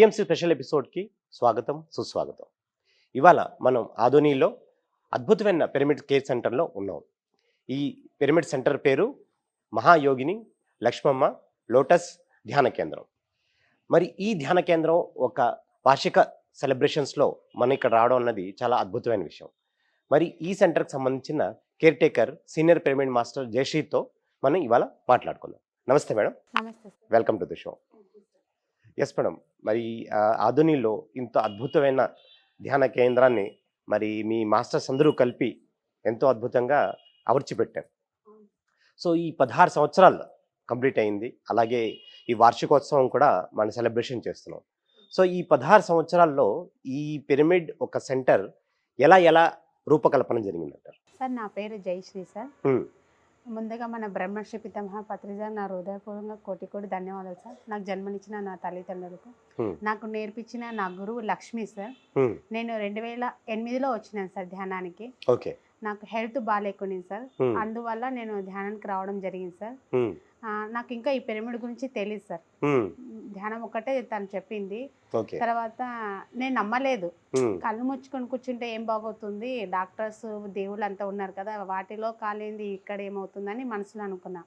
PMC special ఎపిసోడ్కి స్వాగతం సుస్వాగతం. ఇవాళ మనం ఆధోనిలో అద్భుతమైన పిరమిడ్ కేర్ సెంటర్లో ఉన్నాం. ఈ పిరమిడ్ సెంటర్ పేరు మహాయోగిని లక్ష్మమ్మ లోటస్ ధ్యాన కేంద్రం. మరి ఈ ధ్యాన కేంద్రం ఒక వార్షిక సెలబ్రేషన్స్లో మనం ఇక్కడ రావడం అన్నది చాలా అద్భుతమైన విషయం. మరి ఈ సెంటర్కి సంబంధించిన care taker senior pyramid master జయశ్రీతో మనం ఇవాళ మాట్లాడుకుందాం. Namaste madam. Welcome to the show. Yes madam మరి ఆధునిలో ఇంత అద్భుతమైన ధ్యాన కేంద్రాన్ని మరి మీ మాస్టర్స్ అందరూ కలిపి ఎంతో అద్భుతంగా అమర్చిపెట్టారు. సో ఈ పదహారు సంవత్సరాలు కంప్లీట్ అయింది. అలాగే ఈ వార్షికోత్సవం కూడా మనం సెలబ్రేషన్ చేస్తున్నాం. సో ఈ పదహారు సంవత్సరాల్లో ఈ పిరమిడ్ ఒక సెంటర్ ఎలా ఎలా రూపకల్పన జరిగిందంటారు? సార్ నా పేరు జయశ్రీ సార్. ముందుగా మన బ్రహ్మర్షి పితామహ పత్రిజ నా హృదయపూర్వకంగా కోటి కోటి ధన్యవాదాలు సార్. నాకు జన్మనిచ్చిన నా తల్లిదండ్రులకు. నాకు నేర్పించిన నా గురువు లక్ష్మి సార్. నేను రెండు వేల ఎనిమిదిలో వచ్చినాను సార్ ధ్యానానికి. నాకు హెల్త్ బాగాలేకునింది సార్. అందువల్ల నేను ధ్యానానికి రావడం జరిగింది సార్. నాకు ఇంకా ఈ పిరమిడ్ గురించి తెలియదు సార్. ధ్యానం ఒకటే తను చెప్పింది తర్వాత నేను నమ్మలేదు. కళ్ళు ముచ్చుకొని కూర్చుంటే ఏం బాగవుతుంది డాక్టర్స్ దేవుళ్ళు అంతా ఉన్నారు కదా వాటిలో కాలేంది ఇక్కడ ఏమవుతుందని మనసులో అనుకున్నా.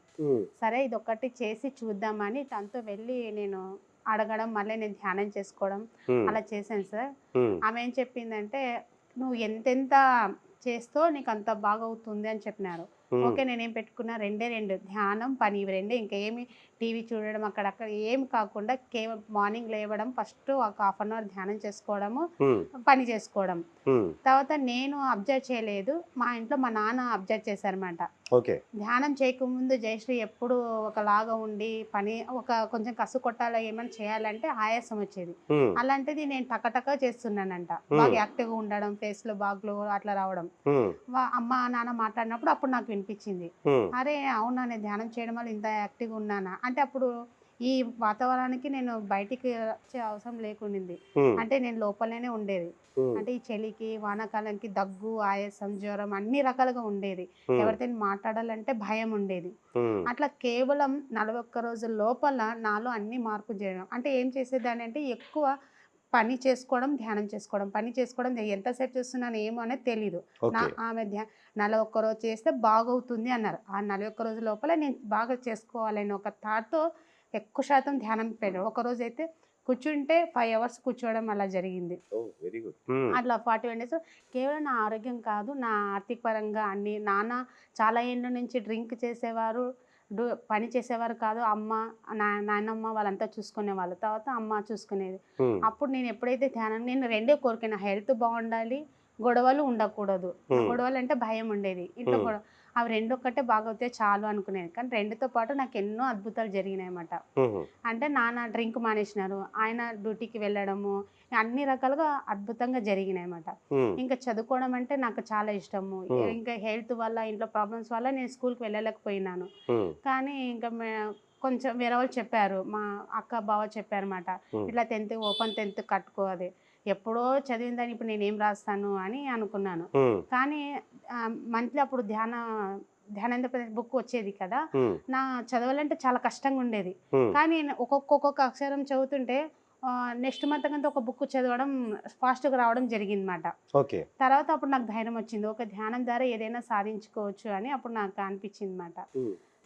సరే ఇది ఒక్కటి చేసి చూద్దామని తనతో వెళ్ళి నేను అడగడం మళ్ళీ నేను ధ్యానం చేసుకోవడం. అలా చేశాను సార్. ఆమె ఏం చెప్పిందంటే నువ్వు ఎంతెంత చేస్తో నీకు అంత బాగవుతుంది అని చెప్పినారు. ఓకే నేనేం పెట్టుకున్నా? రెండే రెండు. ధ్యానం పని ఇవి రెండే. ఇంకా ఏమి టీవీ చూడడం అక్కడక్కడ ఏం కాకుండా కేవలం మార్నింగ్ లేవడం ఫస్ట్ ఒక హాఫ్ అన్ అవర్ ధ్యానం చేసుకోవడము. పని చేసుకోవడం. తర్వాత నేను అబ్జర్వ్ చేయలేదు మా ఇంట్లో మా నాన్న అబ్జర్వ్ చేశారన్నమాట ఓకే ధ్యానం చేయకముందు జయశ్రీ ఎప్పుడు ఒకలాగా ఉండి పని ఒక కొంచెం కసు కొట్టాలి ఏమైనా చేయాలంటే ఆయాసం వచ్చేది. అలాంటిది నేను టకటక చేస్తున్నానంట. బాగా యాక్టివ్గా ఉండడం face లో బాగా గ్లో అట్లా రావడం అమ్మ నాన్న మాట్లాడినప్పుడు అప్పుడు నాకు వినిపించింది. అరే అవునా నేను ధ్యానం చేయడం వల్ల ఇంత యాక్టివ్గా ఉన్నానా అంటే అప్పుడు ఈ వాతావరణానికి నేను బయటికి వచ్చే అవసరం లేకుండింది. అంటే నేను లోపలనే ఉండేది. అంటే ఈ చలికి వానాకాలానికి దగ్గు ఆయాసం జ్వరం అన్ని రకాలుగా ఉండేది. ఎవరితో మాట్లాడాలంటే భయం ఉండేది. అట్లా కేవలం నలభై ఒక్క రోజుల లోపల నాలో అన్ని మార్పు చేయడం అంటే ఏం చేసేదాన్ని అంటే ఎక్కువ పని చేసుకోవడం ధ్యానం చేసుకోవడం. పని చేసుకోవడం ఎంతసేపు చేస్తున్నాను ఏమో అనేది తెలీదు. నా ఆమె ధ్యా నలభై ఒక్క రోజు చేస్తే బాగవుతుంది అన్నారు. ఆ నలభై ఒక్క రోజు లోపల నేను బాగా చేసుకోవాలని ఒక థాట్తో ఎక్కువ శాతం ధ్యానం పెట్టాను. ఒక రోజు అయితే కూర్చుంటే ఫైవ్ అవర్స్ కూర్చోవడం అలా జరిగింది. Very good. అట్లా ఫార్టీ వన్ డేస్. కేవలం నా ఆరోగ్యం కాదు నా ఆర్థిక పరంగా అన్ని నాన్న చాలా ఏళ్ళ నుంచి డ్రింక్ చేసేవారు. డు పని చేసేవారు కాదు అమ్మ నా నాన్నమ్మ వాళ్ళంతా చూసుకునేవాళ్ళు తర్వాత అమ్మ చూసుకునేది. అప్పుడు నేను ఎప్పుడైతే ధ్యానం నేను రెండే కోరిక హెల్త్ బాగుండాలి గొడవలు ఉండకూడదు. గొడవలు అంటే భయం ఉండేది. ఇంట్లో. గొడవ అవి రెండు ఒక్కటే బాగవుతే చాలు అనుకునేది. కానీ రెండుతో పాటు నాకు ఎన్నో అద్భుతాలు జరిగినాయి అన్నమాట అంటే నాన్న డ్రింక్ మానేసినారు ఆయన డ్యూటీకి వెళ్ళడము అన్ని రకాలుగా అద్భుతంగా జరిగినాయి అన్నమాట ఇంకా చదువుకోవడం అంటే నాకు చాలా ఇష్టము. ఇంకా హెల్త్ వల్ల ఇంట్లో ప్రాబ్లమ్స్ వల్ల నేను స్కూల్కి వెళ్ళలేకపోయినాను. కానీ ఇంకా కొంచెం వేరే వాళ్ళు చెప్పారు మా అక్క బావ చెప్పారన్నమాట. ఇట్లా టెన్త్ ఓపెన్ టెన్త్ కట్టుకో అది. ఎప్పుడో చదివిందని ఇప్పుడు నేను రాస్తాను అని అనుకున్నాను. కానీ మంత్లీ అప్పుడు ధ్యాన ధ్యానేంద్ర బుక్ వచ్చేది కదా నా చదవాలంటే చాలా కష్టంగా ఉండేది. కానీ ఒక్కొక్క ఒక్కొక్క అక్షరం చదువుతుంటే నెక్స్ట్ మంత్ కంటే ఒక బుక్ చదవడం ఫాస్ట్గా రావడం జరిగింది అనమాట ఓకే. తర్వాత అప్పుడు నాకు ధైర్యం వచ్చింది. ఒక ధ్యానం ద్వారా ఏదైనా సాధించుకోవచ్చు అని అప్పుడు నాకు అనిపించింది అనమాట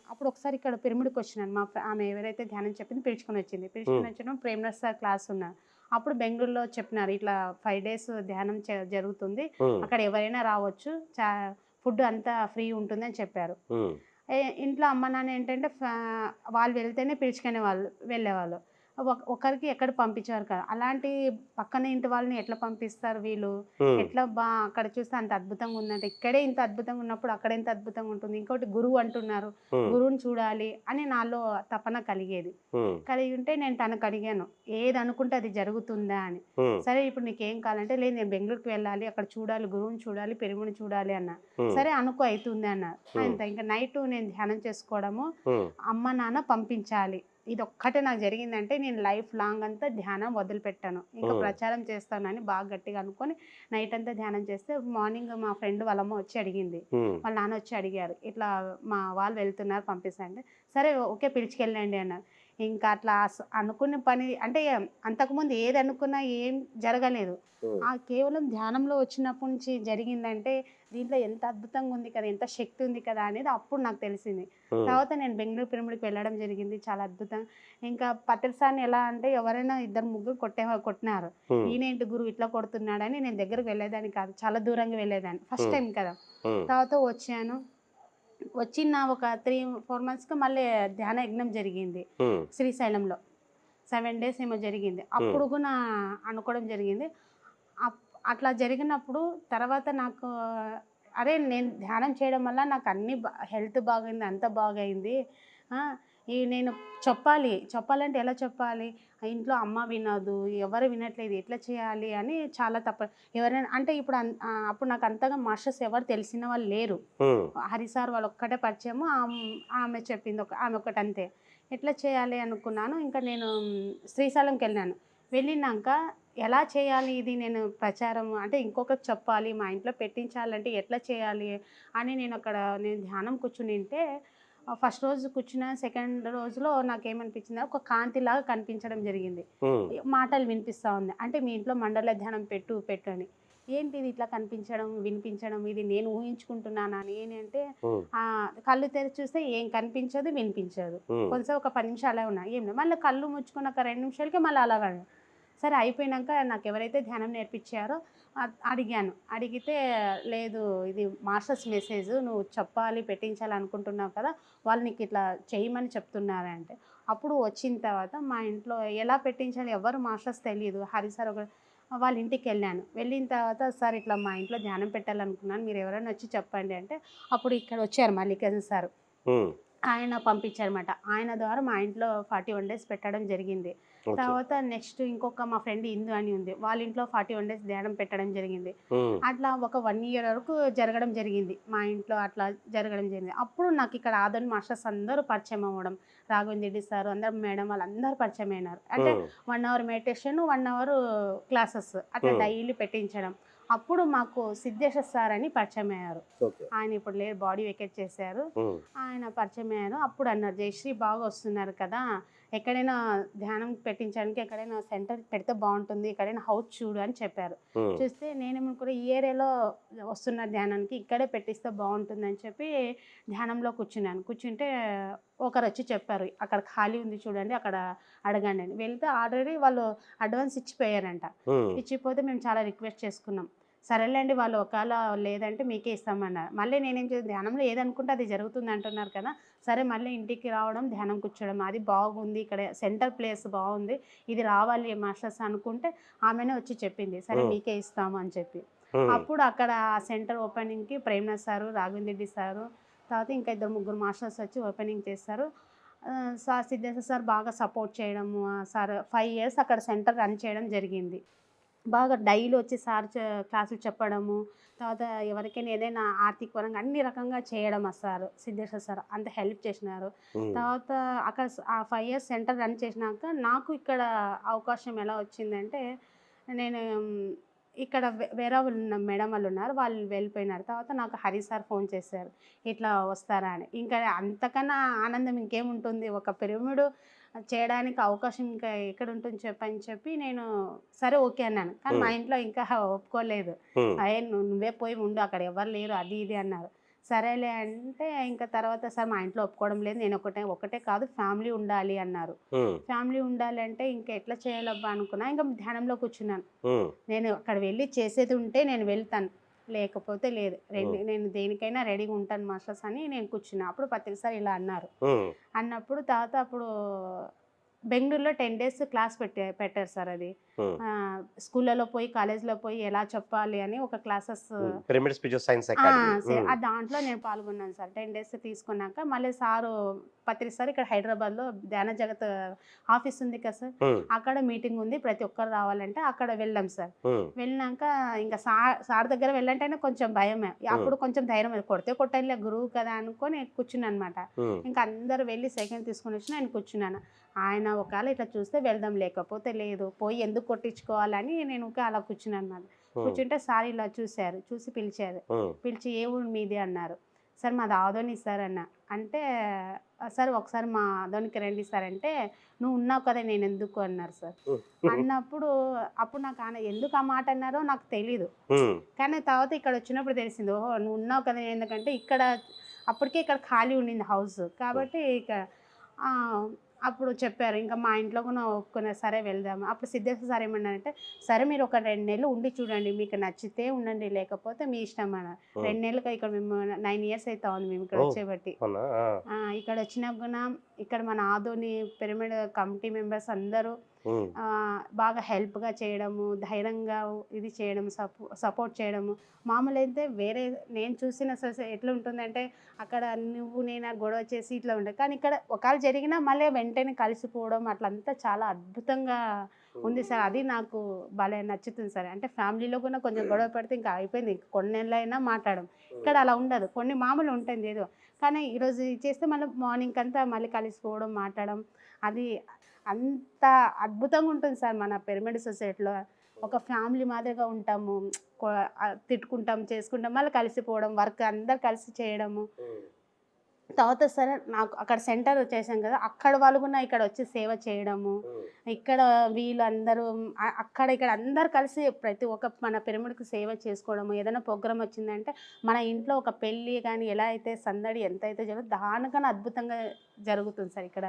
అప్పుడు ఒకసారి ఇక్కడ పిరమిడ్కి వచ్చినాను. మా ఆమె ఎవరైతే ధ్యానం చెప్పింది పిలుచుకొని వచ్చింది. పిలుచుకొని వచ్చిన ప్రేమ్నర్ సార్ క్లాస్ ఉన్నా అప్పుడు బెంగళూరులో చెప్పినారు ఇట్లా ఫైవ్ డేస్ ధ్యానం జరుగుతుంది. అక్కడ ఎవరైనా రావచ్చు చా ఫుడ్ అంతా ఫ్రీ ఉంటుంది అని చెప్పారు. ఇంట్లో అమ్మ నాన్న ఏంటంటే వాళ్ళు వెళ్తేనే పిలుచుకునే వాళ్ళు వెళ్ళేవాళ్ళు. ఒకరికి ఎక్కడ పంపించేవారు కదా. అలాంటి పక్కన ఇంటి వాళ్ళని ఎట్లా పంపిస్తారు వీళ్ళు? ఎట్లా బా అక్కడ చూస్తే అంత అద్భుతంగా ఉందంటే ఇక్కడే ఇంత అద్భుతంగా ఉన్నప్పుడు అక్కడ ఎంత అద్భుతంగా ఉంటుంది. ఇంకోటి గురువు అంటున్నారు గురువుని చూడాలి అని నాలో తపన కలిగేది. కలిగి ఉంటే నేను తనకు అడిగాను ఏది అనుకుంటే అది జరుగుతుందా? అని. సరే ఇప్పుడు నీకేం కావాలంటే లేదు నేను బెంగళూరుకి వెళ్ళాలి అక్కడ చూడాలి గురువుని చూడాలి పెరుగుని చూడాలి అన్న. సరే అనుకో అవుతుంది అన్న. ఇంకా నైట్ నేను ధ్యానం చేసుకోవడము అమ్మ నాన్న పంపించాలి. ఇది ఒక్కటే నాకు జరిగిందంటే నేను లైఫ్ లాంగ్ అంతా ధ్యానం వదిలిపెట్టాను. ఇంకా. ప్రచారం చేస్తానని బాగా గట్టిగా అనుకొని నైట్ అంతా ధ్యానం చేస్తే మార్నింగ్ మా ఫ్రెండ్ వాళ్ళమ్మ వచ్చి అడిగింది. వాళ్ళ నాన్న వచ్చి అడిగారు. ఇట్లా మా వాళ్ళు వెళ్తున్నారు పంపిస్తాంటే సరే ఓకే పిలిచికెళ్ళండి అన్నారు. ఇంకా అట్లా అనుకున్న పని అంటే అంతకుముందు ఏది అనుకున్నా ఏం జరగలేదు. ఆ. కేవలం ధ్యానంలో వచ్చినప్పటి నుంచి జరిగిందంటే దీంట్లో ఎంత అద్భుతంగా ఉంది కదా ఎంత శక్తి ఉంది కదా అనేది అప్పుడు నాకు తెలిసింది. తర్వాత నేను బెంగళూరు పిరమిడ్కి వెళ్ళడం జరిగింది చాలా అద్భుతం. ఇంకా పత్రిసాన్ని ఎలా అంటే ఎవరైనా ఇద్దరు ముగ్గురు కొట్టే కొట్టినారు. ఈయనేంటి గురువు ఇట్లా కొడుతున్నాడని నేను దగ్గరకు వెళ్ళేదాన్ని కాదు చాలా దూరంగా వెళ్ళేదాన్ని ఫస్ట్. టైం కదా. తర్వాత వచ్చాను వచ్చిన ఒక త్రీ ఫోర్ మంత్స్కి మళ్ళీ ధ్యాన యజ్ఞం జరిగింది. శ్రీశైలంలో. సెవెన్ డేస్ ఏమో జరిగింది. అప్పుడు కూడా అనుకోవడం జరిగింది. అప్- అట్లా జరిగినప్పుడు తర్వాత నాకు అరే నేను ధ్యానం చేయడం వల్ల నాకు అన్ని హెల్త్ బాగైంది అంత బాగైంది. ఈ నేను చెప్పాలి. చెప్పాలంటే ఎలా చెప్పాలి? ఇంట్లో అమ్మ వినదు ఎవరు వినట్లేదు ఎట్లా చేయాలి అని చాలా తప్ప ఎవరైనా అంటే ఇప్పుడు అప్పుడు నాకు అంతగా మాస్టర్స్ ఎవరు తెలిసిన వాళ్ళు లేరు. హరి సార్ వాళ్ళు ఒక్కటే పరిచయము ఆమ్- చెప్పింది ఒక ఆమె ఒకటి అంతే. ఎట్లా చేయాలి అనుకున్నాను. ఇంకా నేను శ్రీశైలంకి వెళ్ళాను. వెళ్ళినాక ఎలా చేయాలి ఇది నేను ప్రచారం అంటే ఇంకొకరికి చెప్పాలి మా ఇంట్లో పెట్టించాలంటే ఎట్లా చేయాలి అని నేను అక్కడ నేను ధ్యానం కూర్చునింటే ఫస్ట్ రోజు కూర్చున్న సెకండ్ రోజులో నాకేమనిపించింది ఒక కాంతిలాగా కనిపించడం జరిగింది. మాటలు వినిపిస్తూ ఉంది. అంటే మీ ఇంట్లో మండల ధ్యానం పెట్టు పెట్టు అని. ఏంటి ఇది ఇట్లా కనిపించడం వినిపించడం ఇది నేను ఊహించుకుంటున్నానా అని ఏంటంటే ఆ, కళ్ళు తెరిచి చూస్తే ఏం కనిపించదు వినిపించదు. కొంచెం ఒక పది నిమిషాలు అలా ఉన్నా. ఏం మళ్ళీ కళ్ళు ముచ్చుకున్న ఒక రెండు నిమిషాలకి మళ్ళీ అలాగా సరే అయిపోయినాక నాకు ఎవరైతే ధ్యానం నేర్పించారో అడిగాను. అడిగితే లేదు ఇది మాస్టర్స్ మెసేజ్ నువ్వు చెప్పాలి పెట్టించాలి అనుకుంటున్నావు కదా వాళ్ళు నీకు ఇట్లా చేయమని చెప్తున్నారు అంటే అప్పుడు వచ్చిన తర్వాత మా ఇంట్లో ఎలా పెట్టించాలి ఎవరు మాస్టర్స్ తెలియదు హరి సార్ ఒక వాళ్ళ ఇంటికి వెళ్ళాను. వెళ్ళిన తర్వాత సార్ ఇట్లా మా ఇంట్లో ధ్యానం పెట్టాలనుకున్నాను మీరు ఎవరైనా వచ్చి చెప్పండి అంటే అప్పుడు ఇక్కడ వచ్చారు మల్లికార్జున సార్. ఆయన పంపించారన్నమాట. ఆయన ద్వారా మా ఇంట్లో ఫార్టీ వన్ డేస్ పెట్టడం జరిగింది. తర్వాత నెక్స్ట్ ఇంకొక మా ఫ్రెండ్ ఇందు అని ఉంది. వాళ్ళ ఇంట్లో ఫార్టీ వన్ డేస్ ధ్యానం పెట్టడం జరిగింది. అట్లా ఒక వన్ ఇయర్ వరకు జరగడం జరిగింది. మా ఇంట్లో అట్లా జరగడం జరిగింది. అప్పుడు నాకు ఇక్కడ ఆదోని మాస్టర్స్ అందరూ పరిచయం అవ్వడం రాఘవేంద్రెడ్డి సార్ అందరు మేడం వాళ్ళందరూ పరిచయం అయినారు. అంటే one hour meditation one hour classes అట్లా. డైలీ పెట్టించడం. అప్పుడు మాకు సిద్ధేశ్వర సార్ అని పరిచయం అయ్యారు. ఆయన ఇప్పుడు లేరు బాడీ వెకెట్ చేశారు. ఆయన పరిచయం అయ్యారు. అప్పుడు అన్నారు జయశ్రీ బాగా వస్తున్నారు కదా ఎక్కడైనా ధ్యానం పెట్టించడానికి ఎక్కడైనా సెంటర్ పెడితే బాగుంటుంది ఎక్కడైనా హౌస్ చూడు అని చెప్పారు. చూస్తే నేనేమనుకున్నా ఈ ఏరియాలో వస్తున్న ధ్యానానికి ఇక్కడే పెట్టిస్తే బాగుంటుంది అని చెప్పి ధ్యానంలో కూర్చున్నాను. కూర్చుంటే ఒకరు వచ్చి చెప్పారు అక్కడ ఖాళీ ఉంది చూడండి అక్కడ అడగండి అని. వెళ్తే ఆల్రెడీ వాళ్ళు అడ్వాన్స్ ఇచ్చిపోయారంట. ఇచ్చిపోతే మేము చాలా రిక్వెస్ట్ చేసుకున్నాం. సరేలేండి వాళ్ళు ఒకవేళ లేదంటే మీకే ఇస్తామన్నారు. మళ్ళీ నేనేం చేసి ధ్యానంలో ఏదనుకుంటే అది జరుగుతుంది అంటున్నారు కదా సరే మళ్ళీ ఇంటికి రావడం ధ్యానం కూర్చోవడం అది బాగుంది. ఇక్కడ సెంటర్ ప్లేస్ బాగుంది. ఇది రావాలి మాస్టర్స్ అనుకుంటే ఆమెనే వచ్చి చెప్పింది. సరే. మీకే ఇస్తాము అని చెప్పి. అప్పుడు అక్కడ ఆ సెంటర్ ఓపెనింగ్కి ప్రేమనాథ్ సారు రాఘవేంద్ర రెడ్డి సారు తర్వాత ఇంకా ఇద్దరు ముగ్గురు మాస్టర్స్ వచ్చి ఓపెనింగ్ చేస్తారు. సార్ సిద్ధేశ్వర సార్ బాగా సపోర్ట్ చేయడము సార్ ఫైవ్ ఇయర్స్ అక్కడ సెంటర్ రన్ చేయడం జరిగింది. బాగా డైలీ వచ్చి సార్ క్లాసులు చెప్పడము తర్వాత ఎవరికైనా ఏదైనా ఆర్థిక పరంగా అన్ని రకంగా చేయడం సార్ సిద్ధేశ్వర సార్ అంత హెల్ప్ చేసినారు. తర్వాత అక్కడ ఆ ఫైవ్ ఇయర్స్ సెంటర్ రన్ చేసినాక నాకు ఇక్కడ అవకాశం ఎలా వచ్చిందంటే నేను ఇక్కడ వేరే వాళ్ళు ఉన్న మేడం వాళ్ళు ఉన్నారు వాళ్ళు వెళ్ళిపోయినారు. తర్వాత నాకు హరి సార్ ఫోన్ చేశారు ఇట్లా వస్తారా అని. ఇంకా అంతకన్నా ఆనందం ఇంకేముంటుంది? ఒక పిరమిడ్ చేయడానికి అవకాశం ఇంకా ఎక్కడ ఉంటుంది చెప్పని చెప్పి నేను సరే ఓకే అన్నాను. కానీ మా. ఇంట్లో ఇంకా ఒప్పుకోలేదు. అయ్యే నువ్వు పోయి ఉండు అక్కడ ఎవరు లేరు అది ఇది అన్నారు. సరేలే అంటే ఇంకా తర్వాత సార్ మా ఇంట్లో ఒప్పుకోవడం లేదు నేను ఒకటే ఒకటే కాదు ఫ్యామిలీ ఉండాలి అన్నారు. ఫ్యామిలీ ఉండాలి అంటే ఇంకా ఎట్లా చేయాలబ్బా అనుకున్నా ఇంకా ధ్యానంలో కూర్చున్నాను. నేను అక్కడ వెళ్ళి చేసేది ఉంటే నేను వెళ్తాను. లేకపోతే లేదు. రెడీ నేను దేనికైనా రెడీగా ఉంటాను మాస్టర్స్ అని నేను కూర్చున్నా. అప్పుడు పత్రిక సార్ ఇలా అన్నారు. అన్నప్పుడు తర్వాత అప్పుడు బెంగళూరులో టెన్ డేస్ క్లాస్ పెట్టే పెట్టారు సార్ అది. స్కూళ్ళలో పోయి కాలేజ్లో పోయి ఎలా చెప్పాలి అని ఒక క్లాసెస్ సైన్స్ దాంట్లో నేను పాల్గొన్నాను సార్. టెన్ డేస్ తీసుకున్నాక మళ్ళీ సారు పత్రిక సార్ ఇక్కడ హైదరాబాద్లో ధ్యాన జగత్ ఆఫీస్ ఉంది కదా సార్. అక్కడ మీటింగ్ ఉంది. ప్రతి ఒక్కరు రావాలంటే అక్కడ వెళ్ళాం సార్. వెళ్ళినాక ఇంకా సార్ సార్ దగ్గర వెళ్ళంటేనే కొంచెం భయమే. అప్పుడు కొంచెం ధైర్యం. కొడితే కొట్టాలి గురువు కదా అనుకొని కూర్చున్నాను అనమాట ఇంకా అందరు వెళ్ళి సెకండ్ తీసుకుని వచ్చి నేను కూర్చున్నాను. ఆయన ఒకవేళ ఇట్లా చూస్తే వెళ్దాం లేకపోతే లేదు. పోయి ఎందుకు కొట్టించుకోవాలని నేను ఇంకా అలా కూర్చున్నాను అనమాట ఉమ్, కూర్చుంటే సార్ ఇలా చూశారు చూసి పిలిచారు. పిలిచి ఏ ఊరు మీది అన్నారు. సార్ మాది ఆదోని సార్ అన్న. అంటే "ఆ, సార్ ఒకసారి మా ఆదోనికి రండి సార్ అంటే నువ్వు ఉన్నావు కదా నేను ఎందుకు అన్నారు సార్. అన్నప్పుడు అప్పుడు నాకు ఆయన ఎందుకు ఆ మాట అన్నారో నాకు తెలీదు. కానీ తర్వాత ఇక్కడ వచ్చినప్పుడు తెలిసింది ఓహో నువ్వు ఉన్నావు కదా ఎందుకంటే ఇక్కడ అప్పటికే ఇక్కడ ఖాళీ ఉండింది హౌస్. కాబట్టి ఇక అప్పుడు చెప్పారు. ఇంకా మా ఇంట్లో కూడా ఒప్పుకున్న సరే వెళ్దాము. అప్పుడు సిద్ధేశ్వర సార్ ఏమన్నారంటే సరే మీరు ఒక రెండు నెలలు ఉండి చూడండి మీకు నచ్చితే ఉండండి లేకపోతే మీ ఇష్టం అన్న. రెండు నెలలుగా ఇక్కడ మేము నైన్ ఇయర్స్ అవుతా ఉంది మేము ఇక్కడ. వచ్చేబట్టి ఇక్కడ వచ్చినా కూడా ఇక్కడ మన ఆదోని పిరమిడ్ కమిటీ మెంబర్స్ అందరూ బాగా హెల్ప్గా చేయడము ధైర్యంగా ఇది చేయడం సపో సపోర్ట్ చేయడము. మామూలు అయితే వేరే నేను చూసిన ఎట్లా ఉంటుందంటే అక్కడ నువ్వు నేను గొడవ చేసి ఇట్లా ఉంటుంది కానీ ఇక్కడ ఒకవేళ జరిగినా మళ్ళీ వెంటనే కలిసిపోవడం అట్లంతా చాలా అద్భుతంగా ఉంది సార్. అది నాకు భలే నచ్చుతుంది సార్. అంటే ఫ్యామిలీలో కూడా కొంచెం గొడవ పడితే ఇంకా అయిపోయింది. ఇంక కొన్ని నెలలైనా మాట్లాడడం ఇక్కడ అలా ఉండదు. కొన్ని మామూలు ఉంటుంది ఏదో. కానీ ఈరోజు చేస్తే మళ్ళీ మార్నింగ్ అంతా మళ్ళీ కలిసిపోవడం మాట్లాడడం అది అంత అద్భుతంగా ఉంటుంది సార్ మన పిరమిడ్ సొసైటీలో. ఒక ఫ్యామిలీ మాదిరిగా ఉంటాము. తిట్టుకుంటాం చేసుకుంటాం మళ్ళీ కలిసిపోవడం వర్క్ అందరు కలిసి చేయడము. తర్వాత సరే నాకు అక్కడ సెంటర్ చేశాం కదా అక్కడ వాళ్ళు కూడా ఇక్కడ వచ్చి సేవ చేయడము. ఇక్కడ వీళ్ళు అందరూ అక్కడ ఇక్కడ అందరు కలిసి ప్రతి ఒక్క మన పిరమిడ్కి సేవ చేసుకోవడము. ఏదైనా ప్రోగ్రామ్ వచ్చిందంటే మన ఇంట్లో ఒక పెళ్ళి కానీ ఎలా అయితే సందడి ఎంత అయితే జరుగుతుంది దానికన్నా అద్భుతంగా జరుగుతుంది సార్ ఇక్కడ.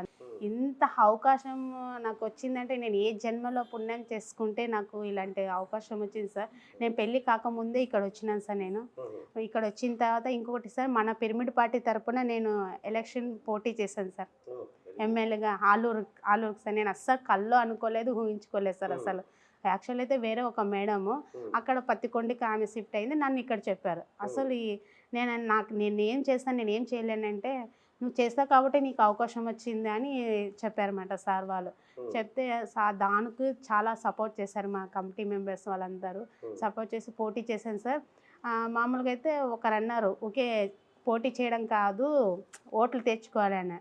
ఇంత అవకాశం నాకు వచ్చిందంటే నేను ఏ జన్మలో పుణ్యం చేసుకుంటే నాకు ఇలాంటి అవకాశం వచ్చింది సార్. నేను పెళ్ళి కాకముందే ఇక్కడ వచ్చినాను సార్ నేను. ఇక్కడ వచ్చిన తర్వాత ఇంకొకటి సార్ మన పిరమిడ్ పార్టీ తరపున నేను ఎలక్షన్ పోటీ చేశాను సార్. ఎమ్మెల్యేగా ఆలూరు ఆలూరుకి సార్. నేను అస్సలు కల్లో అనుకోలేదు ఊహించుకోలేదు సార్ అసలు. యాక్చువల్ అయితే వేరే ఒక మేడము. అక్కడ పత్తికొండకి ఆమె షిఫ్ట్ అయింది నన్ను ఇక్కడ చెప్పారు. అసలు ఈ నేను నాకు నేను ఏం చేస్తాను నేను ఏం చేయలేనంటే నువ్వు చేస్తావు కాబట్టి నీకు అవకాశం వచ్చింది అని చెప్పారన్నమాట సార్ వాళ్ళు. చెప్తే సా- దానికి చాలా సపోర్ట్ చేశారు మా కమిటీ మెంబర్స్ వాళ్ళందరూ. సపోర్ట్ చేసి పోటీ చేశాను సార్. మామూలుగా అయితే ఒకరు అన్నారు ఓకే పోటీ చేయడం కాదు ఓట్లు తెచ్చుకోవాలని.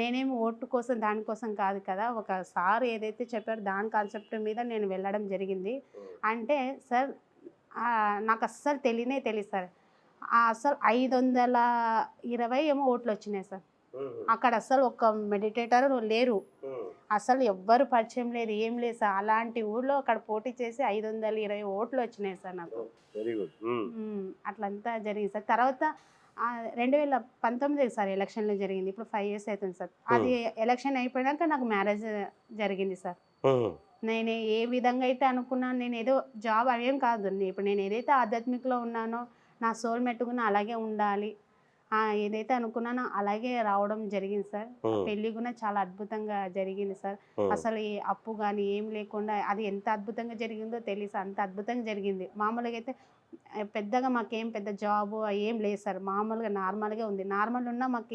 నేనేమి ఓటు కోసం దానికోసం కాదు కదా. ఒక సార్ ఏదైతే చెప్పారో దాని కాన్సెప్ట్ మీద నేను వెళ్ళడం జరిగింది. అంటే సార్ నాకు అస్సలు తెలియనే తెలియదు సార్. అసలు ఐదు వందల ఇరవై ఏమో ఓట్లు వచ్చినాయి సార్. అక్కడ అసలు ఒక మెడిటేటర్ లేరు. అసలు ఎవ్వరు పరిచయం లేదు ఏం లేదు సార్. అలాంటి ఊళ్ళో అక్కడ పోటీ చేసి ఐదు వందల ఇరవై ఓట్లు వచ్చినాయి సార్ నాకు. అట్లంతా జరిగింది సార్. తర్వాత రెండు వేల పంతొమ్మిది సార్ ఎలక్షన్లో జరిగింది. ఇప్పుడు ఫైవ్ ఇయర్స్ అవుతుంది సార్. అది ఎలక్షన్ అయిపోయాక నాకు మ్యారేజ్ జరిగింది సార్. నేను ఏ విధంగా అయితే అనుకున్నాను నేను ఏదో జాబ్ అవేం కాదు. ఇప్పుడు నేను ఏదైతే ఆధ్యాత్మికలో ఉన్నానో నా సోల్ మెట్టుకున్న అలాగే ఉండాలి. ఏదైతే అనుకున్నానో అలాగే రావడం జరిగింది సార్. పెళ్ళి కూడా చాలా అద్భుతంగా జరిగింది సార్. అసలు ఈ అప్పు కానీ ఏం లేకుండా అది ఎంత అద్భుతంగా జరిగిందో తెలియదు అంత అద్భుతంగా జరిగింది. మామూలుగా అయితే పెద్దగా మాకేం పెద్ద జాబ్ ఏం లేదు సార్. మామూలుగా నార్మల్గా ఉంది. నార్మల్ ఉన్నా మాకు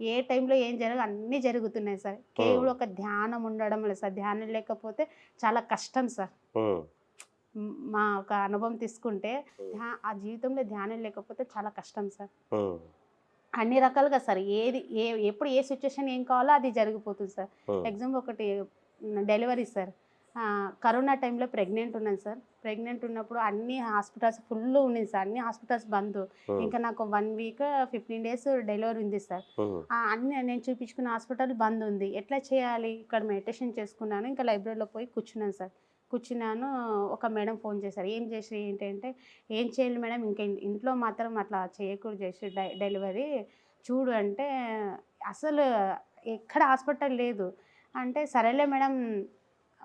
ఏ- టైంలో ఏం జరగ అన్నీ జరుగుతున్నాయి సార్. కేవలం ఒక ధ్యానం ఉండడం లేదు సార్. ధ్యానం లేకపోతే చాలా కష్టం సార్. మ్, ఒక అనుభవం తీసుకుంటే ఆ జీవితంలో ధ్యానం లేకపోతే చాలా కష్టం సార్. అన్ని రకాలుగా సార్. ఏది ఏ ఎప్పుడు ఏ సిచ్యువేషన్ ఏం కావాలో అది జరిగిపోతుంది సార్. ఎగ్జాంపుల్ ఒకటి డెలివరీ సార్. కరోనా టైంలో ప్రెగ్నెంట్ ఉన్నాను సార్. ప్రెగ్నెంట్ ఉన్నప్పుడు అన్ని హాస్పిటల్స్ ఫుల్ ఉన్నాయి సార్. అన్ని హాస్పిటల్స్ బంద్. ఇంకా నాకు one week fifteen days delivery ఉంది సార్. అన్ని నేను చూపించుకున్న హాస్పిటల్ బంద్ ఉంది. ఎట్లా చేయాలి? ఇక్కడ మెడిటేషన్ చేసుకున్నాను. ఇంకా లైబ్రరీలో పోయి కూర్చున్నాను సార్. కూర్చున్నాను ఒక మేడం ఫోన్ చేశారు. ఏం చేసి ఏంటంటే ఏం చేయాలి మేడం ఇంకా ఇంట్లో మాత్రం అట్లా చేయకూడదు చేసి డె- డెలివరీ. చూడు అంటే అసలు ఎక్కడ హాస్పిటల్ లేదు. అంటే సరేలే మేడం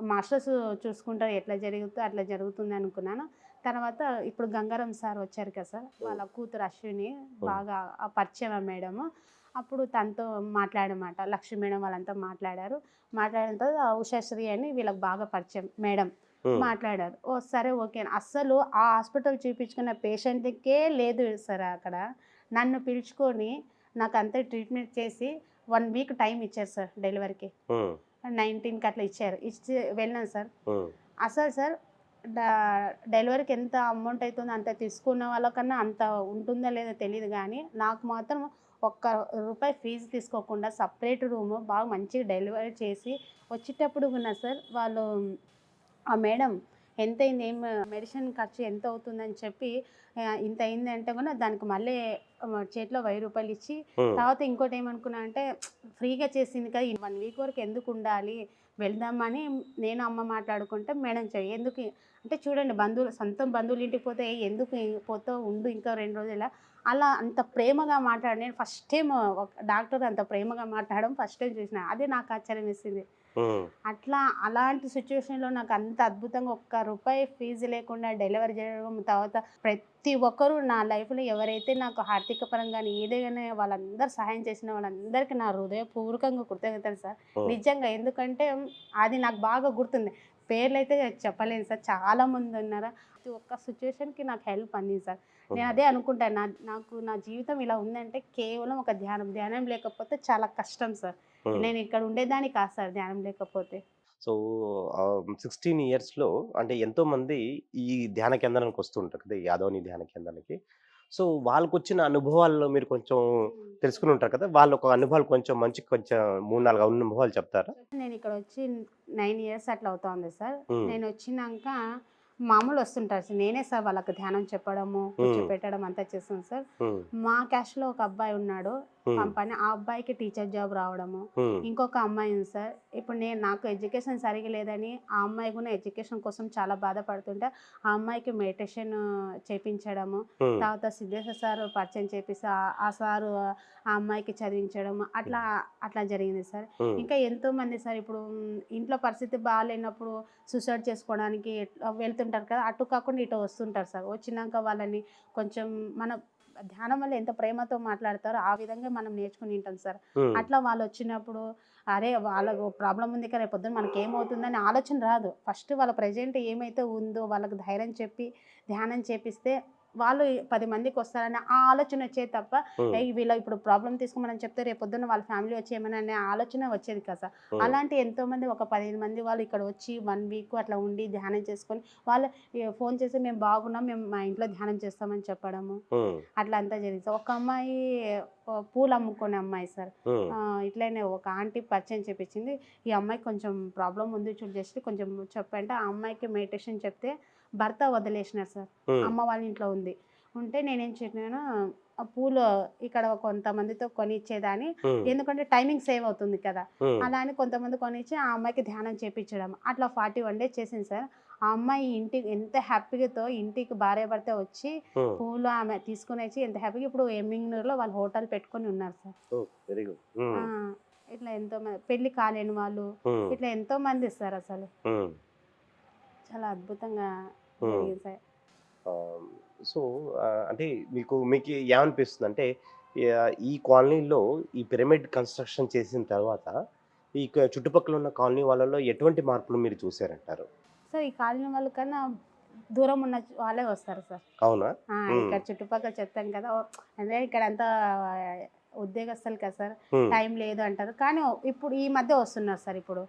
మాస్టర్స్ చూసుకుంటారు ఎట్లా జరుగుతుందో అట్లా జరుగుతుంది అనుకున్నాను. తర్వాత ఇప్పుడు గంగారం సార్ వచ్చారు కదా సార్ వాళ్ళ కూతురు అశ్విని బాగా పరిచయం మేడము. అప్పుడు తనతో మాట్లాడమాట. లక్ష్మీ మేడం వాళ్ళంతా మాట్లాడారు. మాట్లాడిన తర్వాత ఉషాశ్రీ అని వీళ్ళకి బాగా పరిచయం మేడం మాట్లాడారు. ఓ సరే ఓకే. అస్సలు ఆ హాస్పిటల్ చూపించుకున్న పేషెంట్కే లేదు సార్ అక్కడ. నన్ను పిలుచుకొని నాకు అంతా ట్రీట్మెంట్ చేసి వన్ వీక్ టైం ఇచ్చారు సార్ డెలివరీకి. నైన్టీన్కి అట్లా ఇచ్చారు. ఇచ్చి వెళ్ళాను సార్. అసలు సార్ డెలివరీకి ఎంత అమౌంట్ అవుతుందో అంత తీసుకున్న వాళ్ళకన్నా అంత ఉంటుందో లేదో తెలియదు కానీ నాకు మాత్రం ఒక్క రూపాయి ఫీజు తీసుకోకుండా సపరేట్ రూమ్ బాగా మంచిగా డెలివరీ చేసి వచ్చేటప్పుడు కూడా సార్ వాళ్ళు ఆ మేడం ఎంత అయింది ఏం మెడిసిన్ ఖర్చు ఎంత అవుతుందని చెప్పి ఇంత అయింది అంటే కూడా దానికి మళ్ళీ చేతిలో వెయ్యి రూపాయలు ఇచ్చి తర్వాత ఇంకోటి ఏమనుకున్నా అంటే ఫ్రీగా చేసింది కదా వన్ వీక్ వరకు ఎందుకు ఉండాలి? వెళ్దామని నేను అమ్మ మాట్లాడుకుంటే మేడం చెయ్యి ఎందుకు అంటే చూడండి బంధువులు సొంతం బంధువులు ఇంటికి పోతే "ఏ, ఎందుకు పోతావు ఉండు ఇంకా రెండు రోజుల? అలా అంత ప్రేమగా మాట్లాడి నేను ఫస్ట్ టైం ఒక డాక్టర్ అంత ప్రేమగా మాట్లాడడం ఫస్ట్ టైం చూసిన. అదే నాకు ఆశ్చర్యం వేసింది అట్లా అలాంటి సిచ్యువేషన్లో నాకు అంత అద్భుతంగా ఒక్క రూపాయి ఫీజు లేకుండా డెలివరీ చేయడం తర్వాత ప్రతి ఒక్కరూ నా లైఫ్లో ఎవరైతే నాకు ఆర్థిక పరంగా ఏదైనా వాళ్ళందరూ సహాయం చేసిన వాళ్ళందరికీ నా హృదయపూర్వకంగా కృతజ్ఞతలు సార్. నిజంగా ఎందుకంటే అది నాకు బాగా గుర్తుంది. పేర్లు అయితే చెప్పలేను సార్. చాలా మంది ఉన్నారు? ప్రతి ఒక్క సిచ్యువేషన్కి నాకు హెల్ప్ అందింది సార్. నేను అదే అనుకుంటాను. నా నాకు నా జీవితం ఇలా ఉందంటే కేవలం ఒక ధ్యానం. ధ్యానం లేకపోతే చాలా కష్టం సార్. నేను ఇక్కడ ఉండేదాన్ని కాదు సార్ ధ్యానం లేకపోతే. సో సిక్స్టీన్ ఇయర్స్లో అంటే ఎంతో మంది ఈ ధ్యాన కేంద్రానికి వస్తుంటారు కదా యాదవని ధ్యాన కేంద్రానికి. సో వాళ్ళకు వచ్చిన అనుభవాల్లో మీరు కొంచెం తెలుసుకుని ఉంటారు కదా! వాళ్ళ ఒక అనుభవాలు కొంచెం మంచి కొంచెం మూడు నాలుగు అనుభవాలు చెప్తారా? నేను ఇక్కడ వచ్చి నైన్ ఇయర్స్ అట్లా అవుతుంది సార్. నేను వచ్చినాక మామూలు వస్తుంటారు సార్. నేనే సార్ వాళ్ళకి ధ్యానం చెప్పడము కూర్చోపెట్టడం అంతా చేస్తాను సార్. మా క్యాష్లో ఒక అబ్బాయి ఉన్నాడు. కంపెనీ ఆ అబ్బాయికి టీచర్ జాబ్ రావడము. ఇంకొక అమ్మాయి ఉంది సార్. ఇప్పుడు నేను నాకు ఎడ్యుకేషన్ సరిగా లేదని ఆ అమ్మాయి కూడా ఎడ్యుకేషన్ కోసం చాలా బాధపడుతుంటే ఆ అమ్మాయికి మెడిటేషన్ చేపించడము. తర్వాత సిద్ధేశ్వర సార్ పరిచయం చేపిస్తే ఆ- సారు ఆ అమ్మాయికి చదివించడం అట్లా అట్లా జరిగింది సార్. ఇంకా ఎంతో మంది సార్ ఇప్పుడు ఇంట్లో పరిస్థితి బాగాలేనప్పుడు సూసైడ్ చేసుకోవడానికి వెళ్తుంటారు కదా అటు కాకుండా ఇటు వస్తుంటారు సార్. వచ్చినాక వాళ్ళని కొంచెం మన ధ్యానం వల్ల ఎంత ప్రేమతో మాట్లాడతారో ఆ విధంగా మనం నేర్చుకుని ఉంటాం సార్. అట్లా వాళ్ళు వచ్చినప్పుడు అరే వాళ్ళకు ప్రాబ్లం ఉంది కదా పొద్దున్న మనకి ఏమవుతుందని ఆలోచన రాదు. ఫస్ట్ వాళ్ళ ప్రజెంట్ ఏమైతే ఉందో వాళ్ళకి ధైర్యం చెప్పి ధ్యానం చేపిస్తే వాళ్ళు పది మందికి వస్తారని ఆ ఆలోచన వచ్చేది తప్ప ఉమ్, "ఏయ్, వీళ్ళ ఇప్పుడు ప్రాబ్లం తీసుకోమని చెప్తే రేపు పొద్దున్న వాళ్ళ ఫ్యామిలీ వచ్చి ఏమైనా అనే ఆలోచన వచ్చేది కదా! సార్ అలాంటి ఎంతో మంది ఒక పదిహేను మంది వాళ్ళు ఇక్కడ వచ్చి వన్ వీక్ అట్లా ఉండి ధ్యానం చేసుకొని వాళ్ళు ఫోన్ చేసి మేము బాగున్నాం మేము మా ఇంట్లో ధ్యానం చేస్తామని చెప్పడము. అట్లా అంతా జరిగింది. సార్ ఒక అమ్మాయి పూలు అమ్ముకునే అమ్మాయి సార్. ఇట్లనే ఒక ఆంటీ పరిచయం చేపించింది. ఈ అమ్మాయికి కొంచెం ప్రాబ్లం ఉంది చూడు జస్ట్ కొంచెం చెప్పంటే ఆ అమ్మాయికి మెడిటేషన్ చెప్తే భర్త వదిలేసినారు సార్. అమ్మ వాళ్ళ ఇంట్లో ఉంది. ఉంటే నేనేం చెప్పినాను ఆ పూలు ఇక్కడ కొంతమందితో కొనిచ్చేదాన్ని. ఎందుకంటే టైమింగ్ సేవ్ అవుతుంది కదా. అలా అని కొంతమంది కొనిచ్చి ఆ అమ్మాయికి ధ్యానం చేపించడం. అట్లా ఫార్టీ వన్ డేస్ చేసింది సార్. ఆ అమ్మాయి ఇంటికి ఎంత హ్యాపీగాతో ఇంటికి భార్య భర్త వచ్చి పూలు ఆమె తీసుకుని వచ్చి ఎంత హ్యాపీగా ఇప్పుడు ఎమ్మింగ్నూరులో వాళ్ళు హోటల్ పెట్టుకొని ఉన్నారు సార్. ఇట్లా ఎంతో మంది పెళ్ళి కాలేని వాళ్ళు ఇట్లా ఎంతో మంది ఇస్తారు అసలు. చాలా అద్భుతంగా సో అంటే మీకు మీకు ఏమనిపిస్తుంది అంటే ఈ కాలనీలో ఈ పిరమిడ్ కన్స్ట్రక్షన్ చేసిన తర్వాత ఈ చుట్టుపక్కల ఉన్న కాలనీ వాళ్ళలో ఎటువంటి మార్పులు మీరు చూసారంటారు సార్ ఈ కాలనీ వాళ్ళ కన్నా దూరం ఉన్న వాళ్ళే వస్తారు సార్. అవునా? Hmm. ఇక్కడ చుట్టుపక్కల చెప్తాం కదా ఇక్కడ అంతా ఉద్యోగస్తులు కదా సార్ టైం లేదు అంటారు. కానీ ఇప్పుడు ఈ మధ్య వస్తున్నారు సార్ ఇప్పుడు.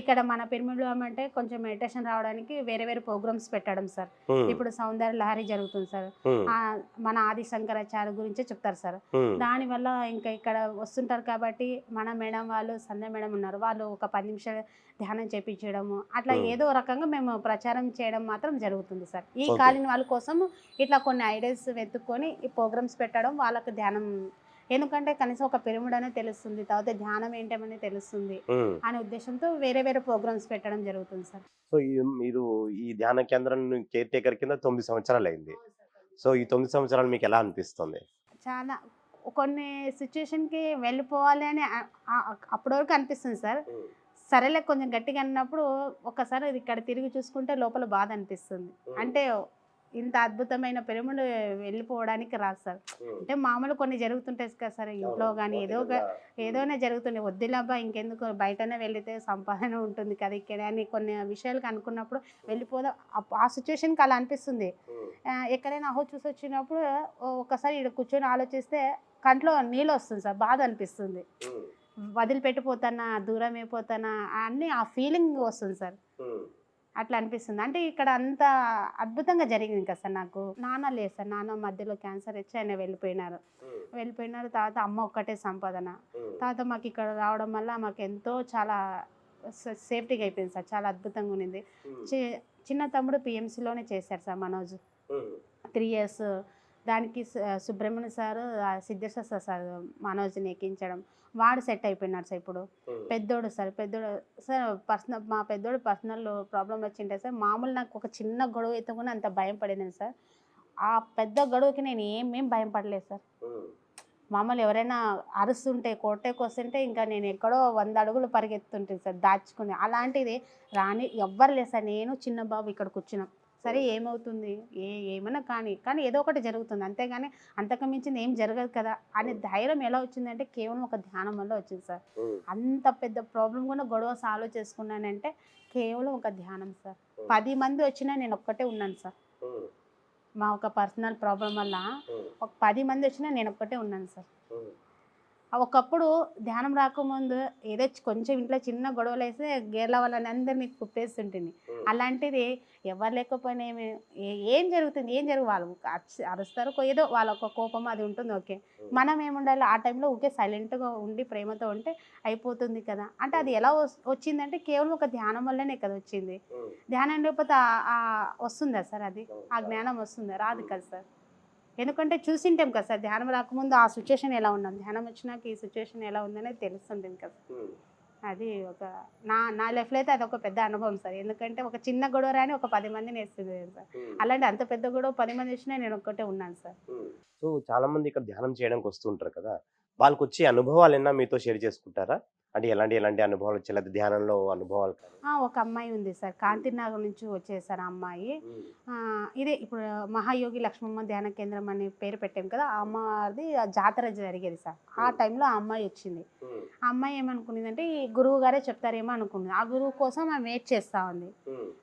ఇక్కడ మన పిరమిడ్లో ఏమంటే కొంచెం మెడిటేషన్ రావడానికి వేరే వేరే ప్రోగ్రామ్స్ పెట్టడం సార్. ఇప్పుడు సౌందర్య లహరి జరుగుతుంది సార్. మన ఆది శంకరాచార్య గురించే చెప్తారు సార్. ఉమ్, దానివల్ల ఇంకా ఇక్కడ వస్తుంటారు కాబట్టి మన మేడం వాళ్ళు సంధ్య మేడం ఉన్నారు. వాళ్ళు ఒక పది నిమిషాలు ధ్యానం చేపించడము అట్లా. ఏదో రకంగా మేము ప్రచారం చేయడం మాత్రం జరుగుతుంది సార్. ఈ. కాలిన వాళ్ళ కోసం ఇట్లా కొన్ని ఐడియాస్ వెతుక్కొని ఈ ప్రోగ్రామ్స్ పెట్టడం వాళ్ళకి ధ్యానం ఎందుకంటే కనీసం ఒక పిరమిడ్ అనేది తెలుస్తుంది తర్వాత ధ్యానం ఏంటమని తెలుస్తుంది. అనే ఉద్దేశంతో వేరే వేరే ప్రోగ్రామ్స్ పెట్టడం జరుగుతుంది సార్. సో మీరు ఈ ధ్యాన కేంద్రం కేర్ టేకర్ కింద తొమ్మిది సంవత్సరాలు అయింది సో ఈ తొమ్మిది సంవత్సరాలు మీకు ఎలా అనిపిస్తుంది? చాలా కొన్ని సిచ్యుయేషన్కి వెళ్ళిపోవాలి అని అప్పటి వరకు అనిపిస్తుంది సార్. సరేలే కొంచెం గట్టిగా అన్నప్పుడు ఒకసారి ఇక్కడ తిరిగి చూసుకుంటే లోపల బాధ అనిపిస్తుంది. అంటే ఇంత అద్భుతమైన పిరమిడ్ వెళ్ళిపోవడానికి రాదు సార్. అంటే మామూలు కొన్ని జరుగుతుంటాయి కదా సార్ ఇంట్లో కానీ ఏదో ఏదోనే జరుగుతుంది వద్దులబ్బా ఇంకెందుకు? బయటనే వెళితే సంపాదన ఉంటుంది కదా ఇక్కడ అని కొన్ని విషయాలకు అనుకున్నప్పుడు వెళ్ళిపోదాం. ఆ సిచ్యువేషన్కి అలా అనిపిస్తుంది. ఎక్కడైనా అహో చూసి వచ్చినప్పుడు ఒకసారి ఇక్కడ కూర్చొని ఆలోచిస్తే కంట్లో నీళ్ళు వస్తుంది సార్ బాధ అనిపిస్తుంది. వదిలిపెట్టిపోతానా దూరం అయిపోతానా అన్నీ ఆ ఫీలింగ్ వస్తుంది సార్. అట్లా అనిపిస్తుంది. అంటే ఇక్కడ అంత అద్భుతంగా జరిగింది కదా సార్ నాకు. నాన్న లేదు సార్. నాన్న మధ్యలో క్యాన్సర్ వచ్చి ఆయన వెళ్ళిపోయినారు. వెళ్ళిపోయినారు. తర్వాత అమ్మ ఒక్కటే సంపాదన. తర్వాత మాకు ఇక్కడ రావడం వల్ల మాకు ఎంతో చాలా సేఫ్టీగా అయిపోయింది సార్. చాలా అద్భుతంగా ఉన్నింది చిన్న తమ్ముడు పిఎంసీలోనే చేశారు సార్ మనోజ్. త్రీ ఇయర్స్ దానికి సుబ్రహ్మణ్య సార్ సిద్ధేశ్వర సార్ మనోజ్ని ఎక్కించడం వాడు సెట్ అయిపోయినాడు సార్ ఇప్పుడు. పెద్దోడు సార్ పెద్దోడు సార్ పర్సనల్ మా పెద్దోడు పర్సనల్ ప్రాబ్లం వచ్చింటే సార్ మామూలు నాకు ఒక చిన్న గొడవ అయితే కూడా అంత భయం పడింది సార్? ఆ పెద్ద గొడవకి నేను ఏమేం భయం పడలేదు సార్. మామూలు ఎవరైనా అరుస్తుంటే కొట్టేకి వస్తుంటే ఇంకా నేను ఎక్కడో వంద అడుగులు పరిగెత్తుంటుంది సార్ దాచుకుని. అలాంటిది రాని ఎవ్వరు లేదు సార్. నేను చిన్న బాబు ఇక్కడ కూర్చున్నాం. సరే ఏమవుతుంది? ఏ ఏమైనా కానీ కానీ ఏదో ఒకటి జరుగుతుంది. అంతేగాని అంతకు మించింది ఏం జరగదు కదా అనే ధైర్యం ఎలా వచ్చిందంటే కేవలం ఒక ధ్యానం వల్ల వచ్చింది సార్. అంత పెద్ద ప్రాబ్లం కూడా గొడవ సాల్వ్ చేసుకున్నానంటే కేవలం ఒక ధ్యానం సార్. పది మంది వచ్చినా నేను ఒక్కటే ఉన్నాను సార్. మా ఒక పర్సనల్ ప్రాబ్లం వల్ల ఒక పది మంది వచ్చినా నేను ఒక్కటే ఉన్నాను సార్. ఒకప్పుడు ధ్యానం రాకముందు ఏదో కొంచెం ఇంట్లో చిన్న గొడవలు వేస్తే గేర్ల వాళ్ళని అందరినీ కుప్పేస్తుంటుంది. అలాంటిది ఎవరు లేకపోయినా ఏమి ఏ- ఏం జరుగుతుంది? ఏం జరుగు? వాళ్ళు అరుస్తారు ఏదో వాళ్ళ ఒక కోపం అది ఉంటుంది ఓకే. మనం ఏముండాలి? ఆ టైంలో ఊకే సైలెంట్గా ఉండి ప్రేమతో ఉంటే అయిపోతుంది కదా. అంటే అది ఎలా వచ్చిందంటే కేవలం ఒక ధ్యానం వల్లనే కదా వచ్చింది. ధ్యానం లేకపోతే వస్తుందా సార్ అది? ఆ జ్ఞానం వస్తుందా? రాదు కదా సార్. ఎందుకంటే చూసింటాం కదా సార్ ధ్యానం రాకముందు ఆ సిచ్యువేషన్ ఎలా ఉన్నాం? ధ్యానం వచ్చినాక ఈ సిచ్యువేషన్ ఎలా ఉందనేది తెలుస్తుంటుంది కదా అది ఒక నా నా లైఫ్లో అయితే అది ఒక పెద్ద అనుభవం సార్. ఎందుకంటే ఒక చిన్న గొడవ రాని ఒక పది మందిని వేస్తుంది సార్. అలాంటి అంత పెద్ద గొడవ పది మంది వచ్చినా నేను ఒక్కటే ఉన్నాను సార్. సో చాలా మంది ఇక్కడ ధ్యానం చేయడానికి వస్తుంటారు కదా. వాళ్ళకి వచ్చే అనుభవాలు ఏమన్నా మీతో షేర్ చేసుకుంటారా? అంటే ఎలాంటి ఎలాంటి అనుభవాలు వచ్చాయి? లేదా ధ్యానంలో అనుభవాలు ఆ, ఒక అమ్మాయి ఉంది సార్. కాంతినగర్ నుంచి వచ్చేసారు ఆ అమ్మాయి. ఆ, ఇదే ఇప్పుడు మహాయోగి లక్ష్మమ్మ ధ్యాన కేంద్రం అని పేరు పెట్టాం కదా ఆ అమ్మవారిది ఆ జాతర జరిగేది సార్. ఆ టైంలో ఆ అమ్మాయి వచ్చింది. ఆ అమ్మాయి ఏమనుకునేదంటే ఈ గురువు గారే చెప్తారేమో అనుకుంది ఆ గురువు కోసం ఆమె వెయిట్ చేస్తూ ఉంది.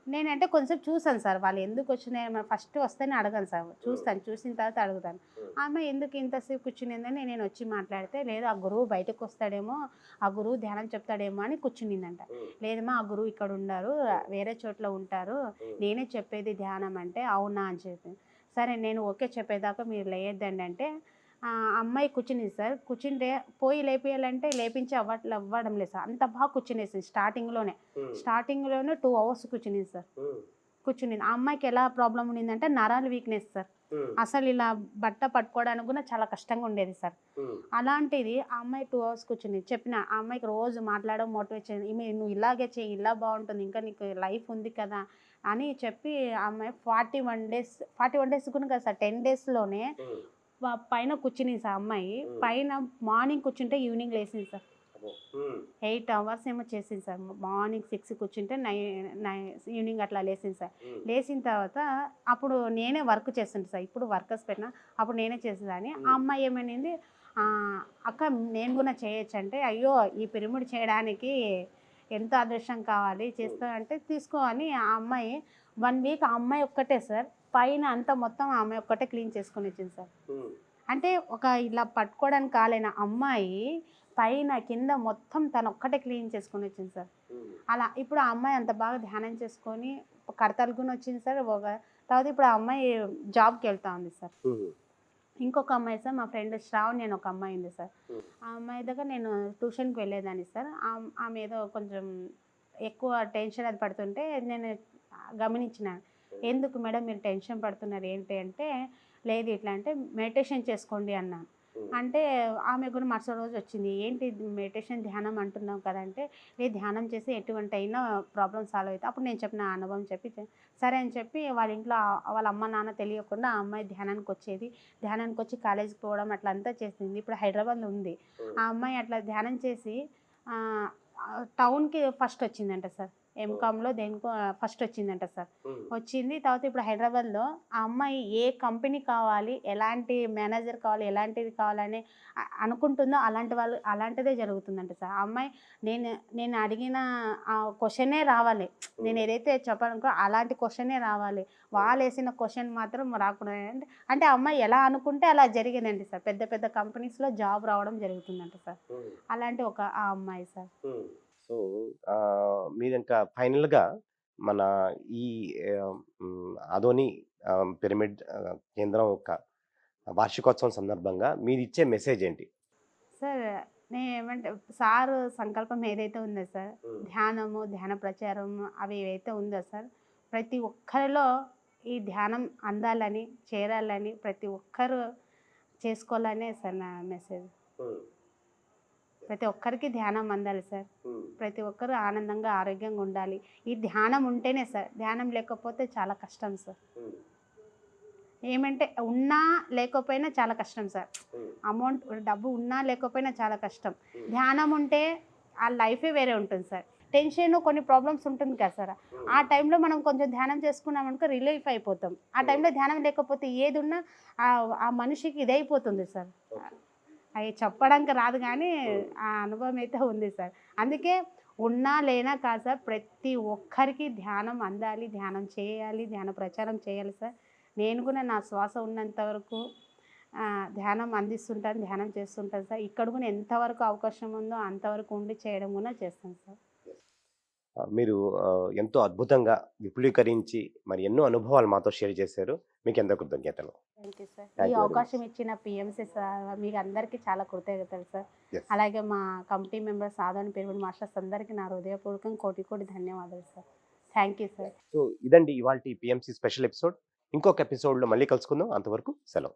నేనంటే కొంచెం చూసాను సార్. వాళ్ళు ఎందుకు వచ్చినాయి ఫస్ట్ వస్తేనే అడగాను సార్. చూస్తాను. చూసిన తర్వాత అడుగుతాను. ఆమె ఎందుకు ఇంతసేపు కూర్చునిందని నేను వచ్చి మాట్లాడితే లేదు ఆ గురువు బయటకు వస్తాడేమో ఆ గురువు ధ్యానం చెప్తాడేమో అని కూర్చునిందంట. లేదమ్మా ఆ గురువు ఇక్కడ ఉండరు వేరే చోట్ల ఉంటారు నేనే చెప్పేది ధ్యానం అంటే అవునా అని చెప్పి. సరే నేను ఓకే చెప్పేదాకా మీరు లేయొద్దండి అంటే ఆ అమ్మాయి కూర్చునింది సార్. కూర్చుంటే పోయి లేపేయాలంటే లేపించి అవ్వట్లే అవ్వడం లేదు సార్. అంత బాగా కూర్చునేసింది స్టార్టింగ్లోనే స్టార్టింగ్లోనే టూ అవర్స్ కూర్చునింది సార్. కూర్చునింది. ఆ అమ్మాయికి ఎలా ప్రాబ్లం ఉండిందంటే నరాలు వీక్నెస్ సార్. అసలు ఇలా బట్ట పట్టుకోవడానికి కూడా చాలా కష్టంగా ఉండేది సార్. అలాంటిది ఆ అమ్మాయి టూ అవర్స్ కూర్చుని చెప్పిన ఆ అమ్మాయికి రోజు మాట్లాడడం మోటివేషన్ ఈమె నువ్వు ఇలాగే చేయి ఇలా బాగుంటుంది ఇంకా నీకు లైఫ్ ఉంది కదా అని చెప్పి ఆ అమ్మాయి forty one days forty one days కూడా కదా సార్ టెన్ డేస్లోనే పైన కూర్చుని సార్ అమ్మాయి. పైన మార్నింగ్ కూర్చుంటే ఈవినింగ్ లేచింది సార్. ఎయిట్ అవర్స్ ఏమో చేసింది సార్. మార్నింగ్ సిక్స్ కూర్చుంటే నైన్ నైన్ ఈవినింగ్ అట్లా లేచింది సార్. లేచిన తర్వాత అప్పుడు నేనే వర్క్ చేస్తుంటే సార్. ఇప్పుడు వర్కర్స్ పెట్టిన అప్పుడు నేనే చేసేదాన్ని ఆ అమ్మాయి ఏమనింది "ఆ, అక్క నేను కూడా చేయొచ్చు అంటే అయ్యో ఈ పిరమిడ్ చేయడానికి ఎంత అదృష్టం కావాలి చేస్తా అంటే తీసుకో అని ఆ అమ్మాయి వన్ వీక్ ఆ అమ్మాయి ఒక్కటే సార్. పైన అంతా మొత్తం ఆ అమ్మాయి ఒక్కటే క్లీన్ చేసుకొని వచ్చింది సార్. అంటే ఒక ఇలా పట్టుకోవడానికి కాలేన అమ్మాయి పైన కింద మొత్తం తను ఒక్కటే క్లీన్ చేసుకొని వచ్చింది సార్. అలా ఇప్పుడు ఆ అమ్మాయి అంత బాగా ధ్యానం చేసుకొని కడతలు కూడా వచ్చింది సార్. ఒక తర్వాత ఇప్పుడు ఆ అమ్మాయి జాబ్కి వెళ్తా ఉంది సార్. ఇంకొక అమ్మాయి సార్ మా ఫ్రెండ్ శ్రావణి అని ఒక అమ్మాయి ఉంది సార్. ఆ అమ్మాయి దగ్గర నేను ట్యూషన్కి వెళ్ళేదాన్ని సార్. ఆ- ఆమె ఏదో కొంచెం ఎక్కువ టెన్షన్ అది పడుతుంటే నేను గమనించిన ఎందుకు మేడం మీరు టెన్షన్ పడుతున్నారు? ఏంటి అంటే లేదు ఇట్లా అంటే మెడిటేషన్ చేసుకోండి అన్నాను అంటే ఆమె కూడా మరుసటి రోజు వచ్చింది. ఏంటి మెడిటేషన్ ధ్యానం అంటున్నాం కదంటే లేదు ధ్యానం చేసి ఎటువంటి అయినా ప్రాబ్లమ్ సాల్వ్ అవుతాయి అప్పుడు నేను చెప్పిన అనుభవం చెప్పి సరే అని చెప్పి వాళ్ళ ఇంట్లో వాళ్ళ అమ్మ నాన్న తెలియకుండా ఆ అమ్మాయి ధ్యానానికి వచ్చేది. ధ్యానానికి వచ్చి కాలేజీకి పోవడం అట్లా అంతా చేసింది. ఇప్పుడు హైదరాబాద్లో ఉంది. ఆ అమ్మాయి అట్లా ధ్యానం చేసి టౌన్కి ఫస్ట్ వచ్చిందంట సార్. ఎంకామ్లో దేనికో ఫస్ట్ వచ్చిందంట సార్. వచ్చింది తర్వాత ఇప్పుడు హైదరాబాద్లో ఆ అమ్మాయి ఏ కంపెనీ కావాలి ఎలాంటి మేనేజర్ కావాలి ఎలాంటిది కావాలని అనుకుంటుందో అలాంటి వాళ్ళు అలాంటిదే జరుగుతుందంట సార్. ఆ అమ్మాయి నేను నేను అడిగిన ఆ క్వశ్చనే రావాలి. నేను ఏదైతే చెప్పాలనుకో అలాంటి క్వశ్చనే రావాలి. వాళ్ళు వేసిన క్వశ్చన్ మాత్రం రాకూడదు అంటే అమ్మాయి ఎలా అనుకుంటే అలా జరిగిందండి సార్. పెద్ద పెద్ద కంపెనీస్లో జాబ్ రావడం జరుగుతుందంట సార్. అలాంటి ఒక ఆ అమ్మాయి సార్. సో మీరు ఇంకా ఫైనల్గా మన ఈ అదోని పిరమిడ్ కేంద్రం యొక్క వార్షికోత్సవం సందర్భంగా మీరు ఇచ్చే మెసేజ్ ఏంటి? సార్ నేను ఏమంటే సార్ సంకల్పం ఏదైతే ఉందో సార్ ధ్యానము ధ్యాన ప్రచారం అవి ఏవైతే ఉందో సార్ ప్రతి ఒక్కరిలో ఈ ధ్యానం అందాలని చేరాలని ప్రతి ఒక్కరు చేసుకోవాలనే సార్ నా మెసేజ్. ప్రతి ఒక్కరికి ధ్యానం అందాలి సార్. ప్రతి ఒక్కరు ఆనందంగా ఆరోగ్యంగా ఉండాలి. ఈ ధ్యానం ఉంటేనే సార్ ధ్యానం లేకపోతే చాలా కష్టం సార్. ఏమంటే ఉన్నా లేకపోయినా చాలా కష్టం సార్. అమౌంట్ డబ్బు ఉన్నా లేకపోయినా చాలా కష్టం. ధ్యానం ఉంటే ఆ లైఫే వేరే ఉంటుంది సార్. టెన్షన్ కొన్ని ప్రాబ్లమ్స్ ఉంటుంది కదా సార్. ఆ టైంలో మనం కొంచెం ధ్యానం చేసుకున్నాం అనుకో రిలీఫ్ అయిపోతాం. ఆ టైంలో ధ్యానం లేకపోతే ఏది ఉన్నా ఆ- మనిషికి ఇదైపోతుంది సార్. అవి చెప్పడానికి రాదు కానీ ఆ. అనుభవం అయితే ఉంది సార్. అందుకే ఉన్నా లేనా కాదు సార్ ప్రతి ఒక్కరికి ధ్యానం అందాలి ధ్యానం చేయాలి ధ్యాన ప్రచారం చేయాలి సార్. నేను కూడా నా శ్వాస ఉన్నంత వరకు ధ్యానం అందిస్తుంటాను ధ్యానం చేస్తుంటాను సార్. ఇక్కడ కూడా ఎంతవరకు అవకాశం ఉందో అంతవరకు ఉండి చేయడం కూడా చేస్తాను సార్. మీరు ఎంతో అద్భుతంగా విపులీకరించి మరి ఎన్నో అనుభవాలు మాతో షేర్ చేశారు. మీకు ఎంతో కృతజ్ఞతలు ఈ అవకాశం ఇచ్చిన పిఎంసి సార్ మీకు అందరికీ చాలా కృతజ్ఞతలు సార్. అలాగే మా committee members Adoni pyramid masters అందరికీ నా హృదయపూర్వకంగా కోటి కోటి ధన్యవాదాలు sir. Thank you sir. So ఇదండి ఇవాళ పిఎంసి స్పెషల్ ఎపిసోడ్. ఇంకొక ఎపిసోడ్లో మళ్ళీ కలుసుకుందాం. అంతవరకు సెలవు.